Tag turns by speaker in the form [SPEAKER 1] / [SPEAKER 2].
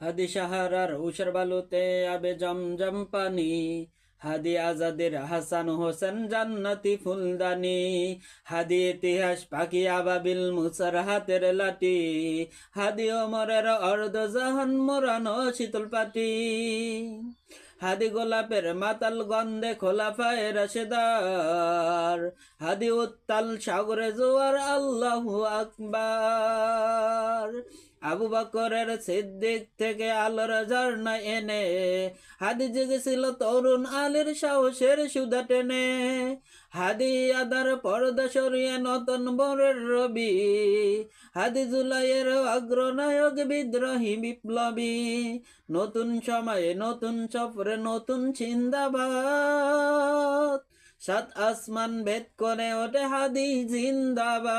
[SPEAKER 1] হাদি সাহারার উষর বালুতে আবে জমজম পানি। হাদি আজাদের হাসান হোসেন জান্নাতি ফুলদানি। হাদি ইতিহাস পাখি আবাবিল মুসার হাতের লাটি হাদি ওমরের অর্ধ জাহান মোরানো শীতল পাটি। হাদি গোলাপের মাতাল গন্ধে খোলা পায়ে রসেদার হাদি উত্তাল সাগরে জোয়ার আল্লাহু আকবার। আবু বকরের সিদ্দিক থেকে আলোর ঝর্ণা এনে হাদি জেগেছিল তরুণ আলীর সাহসের সুদা টেনে। হাদি আদার পর্দা সরিয়ে নতুন বরের রবি, হাদি জুলাইয়ের অগ্রনায়ক বিদ্রোহী বিপ্লবী। নতুন সময়ে নতুন সফরে নতুন চিন্দাবাদ সাত আসমান ভেদ করে ওঠে হাদি জিন্দাবাদ।